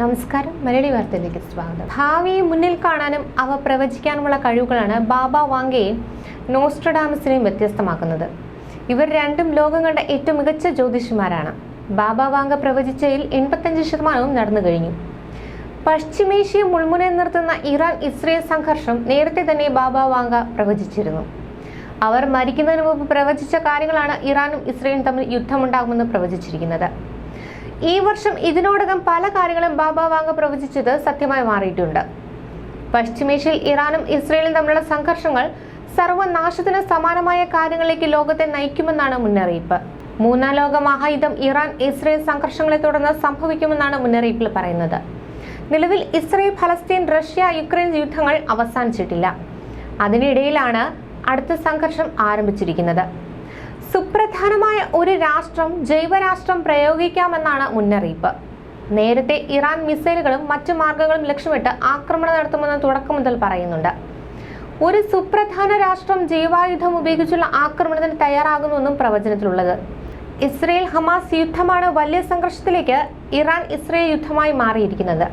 നമസ്കാരം. മലയാളി വാർത്തയിലേക്ക് സ്വാഗതം. ഭാവിയെ മുന്നിൽ കാണാനും അവ പ്രവചിക്കാനുമുള്ള കഴിവുകളാണ് ബാബ വാങ്കയെയും നോസ്ട്രഡാമസിനെയും വ്യത്യസ്തമാക്കുന്നത്. ഇവർ രണ്ടും ലോകം കണ്ട ഏറ്റവും മികച്ച ജ്യോതിഷിമാരാണ് ബാബ വാങ്ക പ്രവചിച്ചതിൽ എൺപത്തഞ്ച് ശതമാനവും നടന്നു കഴിഞ്ഞു. പശ്ചിമേഷ്യ മുൾമുനയിൽ നിർത്തുന്ന ഇറാൻ ഇസ്രയേൽ സംഘർഷം നേരത്തെ തന്നെ ബാബ വാങ്ക പ്രവചിച്ചിരുന്നു. അവർ മരിക്കുന്നതിന് മുമ്പ് പ്രവചിച്ച കാര്യങ്ങളാണ് ഇറാനും ഇസ്രയേലും തമ്മിൽ യുദ്ധമുണ്ടാകുമെന്ന് പ്രവചിച്ചിരിക്കുന്നത്. ഈ വർഷം ഇതിനോടകം പല കാര്യങ്ങളും ബാബ വാങ്ക പ്രവചിച്ചത് സത്യമായി മാറിയിട്ടുണ്ട്. പശ്ചിമേഷ്യയിൽ ഇറാനും ഇസ്രയേലും തമ്മിലുള്ള സംഘർഷങ്ങൾ സർവനാശത്തിന് സമാനമായ കാര്യങ്ങളിലേക്ക് ലോകത്തെ നയിക്കുമെന്നാണ് മുന്നറിയിപ്പ്. മൂന്നാം ലോക മഹായുദ്ധം ഇറാൻ ഇസ്രയേൽ സംഘർഷങ്ങളെ തുടർന്ന് സംഭവിക്കുമെന്നാണ് മുന്നറിയിപ്പിൽ പറയുന്നത്. നിലവിൽ ഇസ്രയേൽ ഫലസ്തീൻ റഷ്യ യുക്രൈൻ യുദ്ധങ്ങൾ അവസാനിച്ചിട്ടില്ല. അതിനിടയിലാണ് അടുത്ത സംഘർഷം ആരംഭിച്ചിരിക്കുന്നത്. സുപ്രധാനമായ ഒരു രാഷ്ട്രം ജൈവരാഷ്ട്രം പ്രയോഗിക്കാമെന്നാണ് മുന്നറിയിപ്പ്. നേരത്തെ ഇറാൻ മിസൈലുകളും മറ്റു മാർഗങ്ങളും ലക്ഷ്യമിട്ട് ആക്രമണം നടത്തുമെന്ന് തുടക്കം മുതൽ പറയുന്നുണ്ട്. ഒരു സുപ്രധാന രാഷ്ട്രം ജൈവായുധം ഉപയോഗിച്ചുള്ള ആക്രമണത്തിന് തയ്യാറാകുന്നുവെന്നും പ്രവചനത്തിലുള്ളത്. ഇസ്രയേൽ ഹമാസ് യുദ്ധമാണ് വലിയ സംഘർഷത്തിലേക്ക് ഇറാൻ ഇസ്രയേൽ യുദ്ധമായി മാറിയിരിക്കുന്നത്.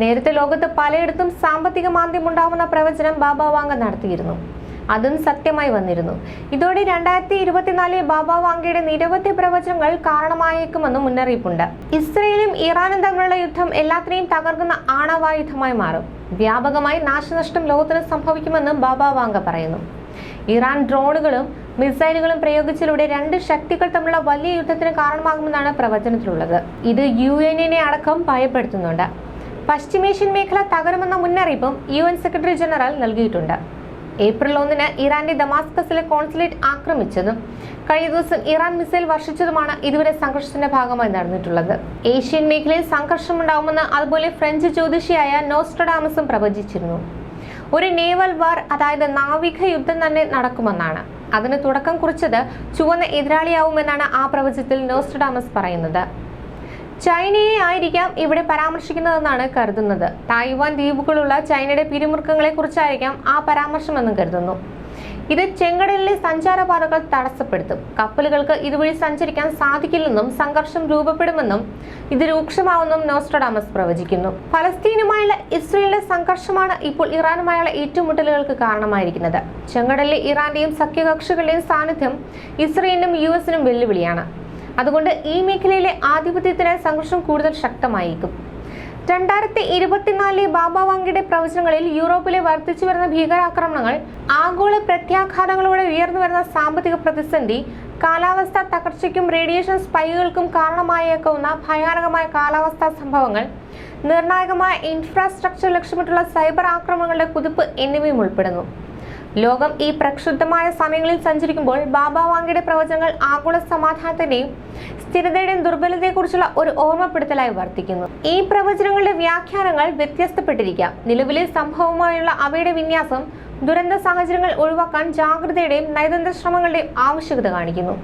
നേരത്തെ ലോകത്ത് പലയിടത്തും സാമ്പത്തിക മാന്ദ്യം ഉണ്ടാവുന്ന പ്രവചനം ബാബ വാങ്ക നടത്തിയിരുന്നു. അതും സത്യമായി വന്നിരുന്നു. ഇതോടെ രണ്ടായിരത്തി ഇരുപത്തിനാലിൽ ബാബ വാങ്കയുടെ നിരവധി പ്രവചനങ്ങൾ കാരണമായേക്കുമെന്നും മുന്നറിയിപ്പുണ്ട്. ഇസ്രയേലും ഇറാനും തമ്മിലുള്ള യുദ്ധം എല്ലാത്തിനെയും തകർക്കുന്ന ആണവായുധമായി മാറും. വ്യാപകമായി നാശനഷ്ടം ലോകത്തിന് സംഭവിക്കുമെന്നും ബാബ വാങ്ക പറയുന്നു. ഇറാൻ ഡ്രോണുകളും മിസൈലുകളും പ്രയോഗിച്ചതിലൂടെ രണ്ട് ശക്തികൾ തമ്മിലുള്ള വലിയ യുദ്ധത്തിന് കാരണമാകുമെന്നാണ് പ്രവചനത്തിലുള്ളത്. ഇത് യു എന്നിനെ അടക്കം ഭയപ്പെടുത്തുന്നുണ്ട്. പശ്ചിമേഷ്യൻ മേഖല തകരുമെന്ന മുന്നറിയിപ്പും യു സെക്രട്ടറി ജനറൽ നൽകിയിട്ടുണ്ട്. ഏപ്രിൽ ഒന്നിന് ഇറാന്റെ ദമാസ്കസിലെ കോൺസുലേറ്റ് ആക്രമിച്ചതും കഴിഞ്ഞ ദിവസം ഇറാൻ മിസൈൽ വർഷിച്ചതുമാണ് ഇതുവരെ സംഘർഷത്തിന്റെ ഭാഗമായി നടന്നിട്ടുള്ളത്. ഏഷ്യൻ മേഖലയിൽ സംഘർഷം ഉണ്ടാകുമെന്ന് അതുപോലെ ഫ്രഞ്ച് ജ്യോതിഷിയായ നോസ്ട്രഡാമസും പ്രവചിച്ചിരുന്നു. ഒരു നേവൽ വാർ അതായത് നാവിക യുദ്ധം തന്നെ നടക്കുമെന്നാണ്. അതിന് തുടക്കം കുറിച്ചത് ചുവന്ന എതിരാളിയാവുമെന്നാണ് ആ പ്രവചനത്തിൽ നോസ്ട്രഡാമസ് പറയുന്നത്. ചൈനയെ ആയിരിക്കാം ഇവിടെ പരാമർശിക്കുന്നതെന്നാണ് കരുതുന്നത്. തായ്വാൻ ദ്വീപുകളുള്ള ചൈനയുടെ പിരിമുറുക്കങ്ങളെ കുറിച്ചായിരിക്കാം ആ പരാമർശമെന്നും കരുതുന്നു. ഇത് ചെങ്കടലിലെ സഞ്ചാരപാതകൾ തടസ്സപ്പെടുത്തും. കപ്പലുകൾക്ക് ഇതുവഴി സഞ്ചരിക്കാൻ സാധിക്കില്ലെന്നും സംഘർഷം രൂപപ്പെടുമെന്നും ഇത് രൂക്ഷമാവുമെന്നും നോസ്ട്രഡാമസ് പ്രവചിക്കുന്നു. ഫലസ്തീനുമായുള്ള ഇസ്രയേലിന്റെ സംഘർഷമാണ് ഇപ്പോൾ ഇറാനുമായുള്ള ഏറ്റുമുട്ടലുകൾക്ക് കാരണമായിരിക്കുന്നത്. ചെങ്കടലിലെ ഇറാന്റെയും സഖ്യകക്ഷികളുടെയും സാന്നിധ്യം ഇസ്രയേലിനും യു എസിനും വെല്ലുവിളിയാണ്. അതുകൊണ്ട് ഈ മേഖലയിലെ ആധിപത്യത്തിന് സംഘർഷം കൂടുതൽ ശക്തമായേക്കും. രണ്ടായിരത്തി ഇരുപത്തിനാലിലെ ബാബ വാങ്കയുടെ പ്രവചനങ്ങളിൽ യൂറോപ്പിലെ വർദ്ധിച്ചു വരുന്ന ഭീകരാക്രമണങ്ങൾ ആഗോള പ്രത്യാഘാതങ്ങളോടെ ഉയർന്നു വരുന്ന സാമ്പത്തിക പ്രതിസന്ധി കാലാവസ്ഥാ തകർച്ചയ്ക്കും റേഡിയേഷൻ സ്പൈക്കുകൾക്കും കാരണമായേക്കാവുന്ന ഭയാനകമായ കാലാവസ്ഥാ സംഭവങ്ങൾ നിർണായകമായ ഇൻഫ്രാസ്ട്രക്ചർ ലക്ഷ്യമിട്ടുള്ള സൈബർ ആക്രമണങ്ങളുടെ കുതിപ്പ് എന്നിവയും ഉൾപ്പെടുന്നു. ലോകം ഈ പ്രക്ഷുബ്ധമായ സമയങ്ങളിൽ സഞ്ചരിക്കുമ്പോൾ ബാബ വാങ്കയുടെ പ്രവചനങ്ങൾ ആഗോള സമാധാനത്തിന്റെയും സ്ഥിരതയുടെയും ദുർബലതയെക്കുറിച്ചുള്ള ഒരു ഓർമ്മപ്പെടുത്തലായി വർത്തിക്കുന്നു. ഈ പ്രവചനങ്ങളുടെ വ്യാഖ്യാനങ്ങൾ വ്യത്യസ്തപ്പെട്ടിരിക്കാം. നിലവിലെ സംഭവമായുള്ള അവയുടെ വിന്യാസം ദുരന്ത സാഹചര്യങ്ങൾ ഒഴിവാക്കാൻ ജാഗ്രതയുടെയും നയതന്ത്ര ശ്രമങ്ങളുടെയും ആവശ്യകത കാണിക്കുന്നു.